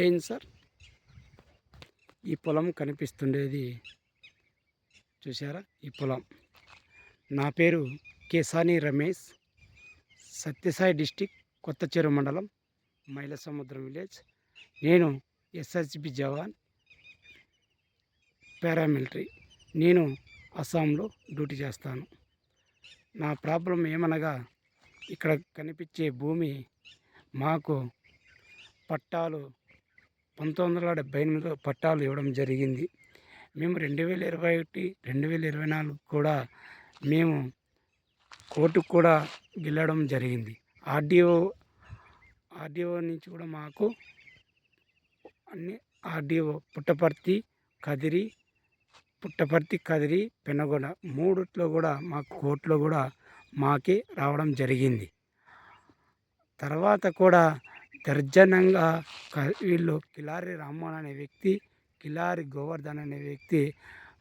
ఏంటి సార్? ఈ పొలం కనిపిస్తుండేది చూసారా ఈ పొలం. నా పేరు కేసాని రమేష్. సత్యసాయి డిస్టిక్ కొత్త చెరువు మండలం మైల సముద్రం విలేజ్. నేను ఎస్ఎస్బి జవాన్ పారామిలిటరీ. నేను అస్సాంలో డ్యూటీ చేస్తాను. నా ప్రాబ్లం ఏమనగా ఇక్కడ కనిపించే భూమి మాకు పట్టాలు పంతొమ్మిది వందల డెబ్బై ఎనిమిదిలో పట్టాలు ఇవ్వడం జరిగింది. మేము రెండు వేల ఇరవై ఒకటి రెండు వేల ఇరవై నాలుగు కూడా మేము కోర్టుకు కూడా గెలడం జరిగింది. ఆర్డీఓ ఆర్డీఓ నుంచి కూడా మాకు అన్ని ఆర్డీఓ పుట్టపర్తి కదిరి పుట్టపర్తి కదిరి పెనగొండ మూడిట్లో కూడా మాకు కోర్టులో కూడా మాకే రావడం జరిగింది. తర్వాత కూడా దర్జనంగా వీళ్ళు కిలారి రామ్మోహన్ అనే వ్యక్తి కిలారి గోవర్ధన్ అనే వ్యక్తి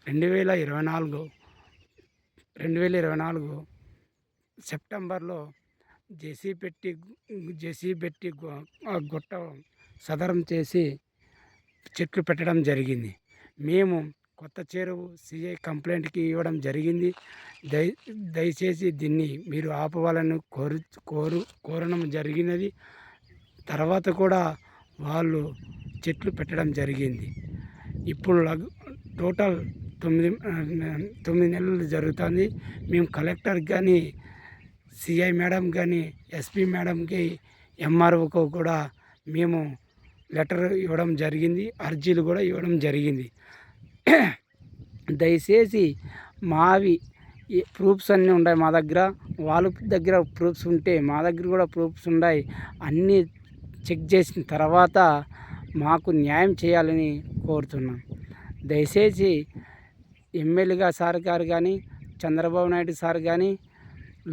రెండు వేల ఇరవై నాలుగు రెండు వేల ఇరవై నాలుగు సెప్టెంబర్లో జెసి పెట్టి జెసి పెట్టి గొట్ట ఆ గుట్ట సదరం చేసి చెట్లు పెట్టడం జరిగింది. మేము కొత్త చెరువు సిఐ కంప్లైంట్కి ఇవ్వడం జరిగింది. దయ దయచేసి దీన్ని మీరు ఆపవాలని కోరు కోరు కోరడం జరిగినది. తర్వాత కూడా వాళ్ళు చెట్లు పెట్టడం జరిగింది. ఇప్పుడు టోటల్ తొమ్మిది తొమ్మిది నెలలు జరుగుతుంది. మేము కలెక్టర్ కానీ సిఐ మేడం కానీ ఎస్పీ మేడంకి ఎంఆర్ఓకు కూడా మేము లెటర్ ఇవ్వడం జరిగింది. అర్జీలు కూడా ఇవ్వడం జరిగింది. దయచేసి మావి ఈ ప్రూఫ్స్ అన్నీ ఉన్నాయి మా దగ్గర. వాళ్ళ దగ్గర ప్రూఫ్స్ ఉంటే మా దగ్గర కూడా ప్రూఫ్స్ ఉన్నాయి అన్నీ చెక్ చేసిన తర్వాత మాకు న్యాయం చేయాలని కోరుతున్నాం. దయచేసి ఎమ్మెల్యేగా సార్ గారు కానీ చంద్రబాబు నాయుడు సార్ కానీ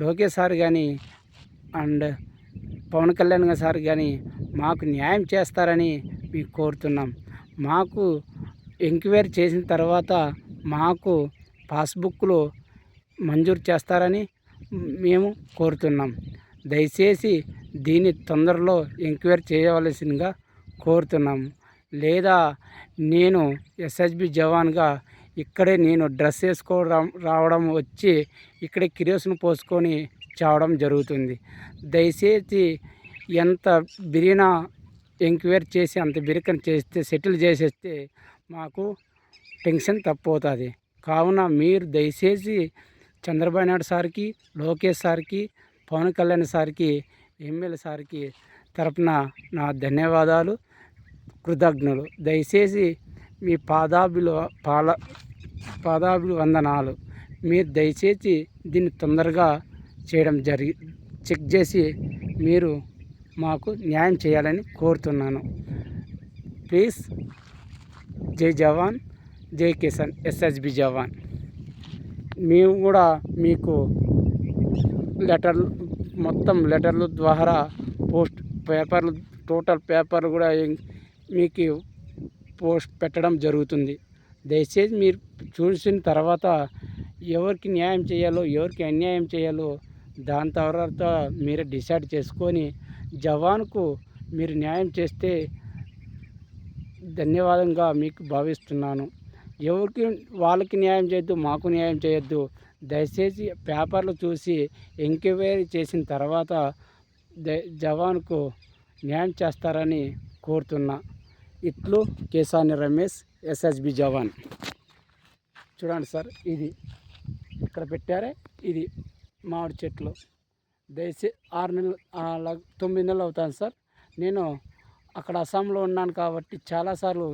లోకేష్ సార్ కానీ అండ్ పవన్ కళ్యాణ్ సార్ కానీ మాకు న్యాయం చేస్తారని మీకు కోరుతున్నాం. మాకు ఎంక్వైరీ చేసిన తర్వాత మాకు పాస్బుక్లు మంజూరు చేస్తారని మేము కోరుతున్నాం. దయచేసి దీన్ని తొందరలో ఎంక్వైరీ చేయవలసిందిగా కోరుతున్నాము లేదా నేను ఎస్హెచ్బి జవాన్గా ఇక్కడే నేను డ్రెస్ వేసుకోవడం రావడం వచ్చి ఇక్కడే కిరోసిన్ పోసుకొని చావడం జరుగుతుంది. దయచేసి ఎంత బిరినా ఎంక్వైరీ చేసి అంత బిరికన చేస్తే సెటిల్ చేసేస్తే మాకు టెన్షన్ తప్పవుతుంది. కావున మీరు దయచేసి చంద్రబాబు నాయుడు సార్కి లోకేష్ సార్కి పవన్ కళ్యాణ్ సార్కి ఎమ్మెల్యే సార్కి తరపున నా ధన్యవాదాలు కృతజ్ఞులు దయచేసి మీ పాదాభిలు పాల పాదాభిలు వందనాలు మీరు దయచేసి దీన్ని తొందరగా చేయడం జరిగి చెక్ చేసి మీరు మాకు న్యాయం చేయాలని కోరుతున్నాను. ప్లీజ్. జై జవాన్. జై కిసాన్. ఎస్ఎస్బి జవాన్. మేము కూడా మీకు లెటర్ మొత్తం లెటర్ల ద్వారా పోస్ట్ పేపర్లు టోటల్ పేపర్లు కూడా మీకు పోస్ట్ పెట్టడం జరుగుతుంది. దయచేసి మీరు చూసిన తర్వాత ఎవరికి న్యాయం చేయాలో ఎవరికి అన్యాయం చేయాలో దాని తర్వాత మీరే డిసైడ్ చేసుకొని జవాన్కు మీరు న్యాయం చేస్తే ధన్యవాదంగా మీకు భావిస్తున్నాను. ఎవరికి వాళ్ళకి న్యాయం చేయొద్దు మాకు న్యాయం చేయొద్దు. దయచేసి పేపర్లు చూసి ఎంక్వైరీ చేసిన తర్వాత జవాన్కు న్యాయం చేస్తారని కోరుతున్నా. ఇట్లు కేసాని రమేష్ ఎస్ఎస్బి జవాన్. చూడండి సార్ ఇది ఇక్కడ పెట్టారే ఇది మామిడి చెట్లు. దయచే ఆరు నెలలు తొమ్మిది నెలలు అవుతాను సార్. నేను అక్కడ అస్సాంలో ఉన్నాను కాబట్టి చాలాసార్లు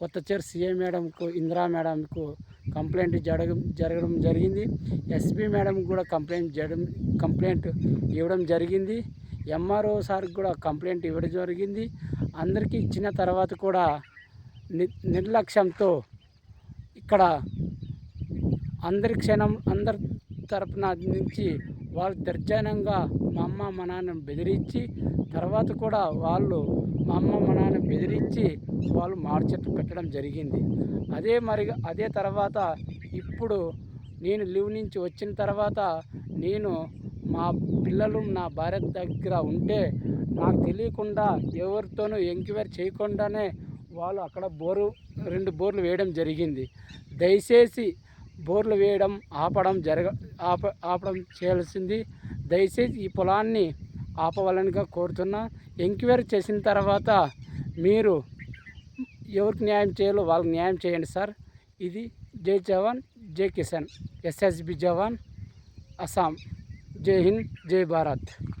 కొత్త చైర్ సీఎం మేడంకు ఇందిరా మేడంకు కంప్లైంట్ జరగ జరగడం జరిగింది. ఎస్పీ మేడం కూడా కంప్లైంట్ జరగడం కంప్లైంట్ ఇవ్వడం జరిగింది. ఎంఆర్ఓ సార్కి కూడా కంప్లైంట్ ఇవ్వడం జరిగింది. అందరికీ ఇచ్చిన తర్వాత కూడా ని నిర్లక్ష్యంతో ఇక్కడ అందరి క్షణం అందరి తరపున నుంచి వాళ్ళు దర్జనంగా మా అమ్మ మా నాన్న బెదిరించి తర్వాత కూడా వాళ్ళు మా అమ్మ మా నాన్న బెదిరించి వాళ్ళు మామిడి పెట్టడం జరిగింది. అదే మరి అదే తర్వాత ఇప్పుడు నేను లీవ్ నుంచి వచ్చిన తర్వాత నేను మా పిల్లలు నా భార్య దగ్గర ఉంటే నాకు తెలియకుండా ఎవరితోనూ ఎంక్వైరీ చేయకుండానే వాళ్ళు అక్కడ బోరు రెండు బోర్లు వేయడం జరిగింది. దయచేసి బోర్లు వేయడం ఆపడం జరగ ఆప ఆపడం చేయాల్సింది. దయచేసి ఈ పొలాన్ని ఆపవాలనిగా కోరుతున్నా. ఎంక్వైరీ చేసిన తర్వాత మీరు ఎవరికి న్యాయం చేయాలో వాళ్ళకి న్యాయం చేయండి సార్. ఇది జై జవాన్ జై కిసాన్. ఎస్ఎస్బి జవాన్ అస్సాం. జై హింద్ జై భారత్.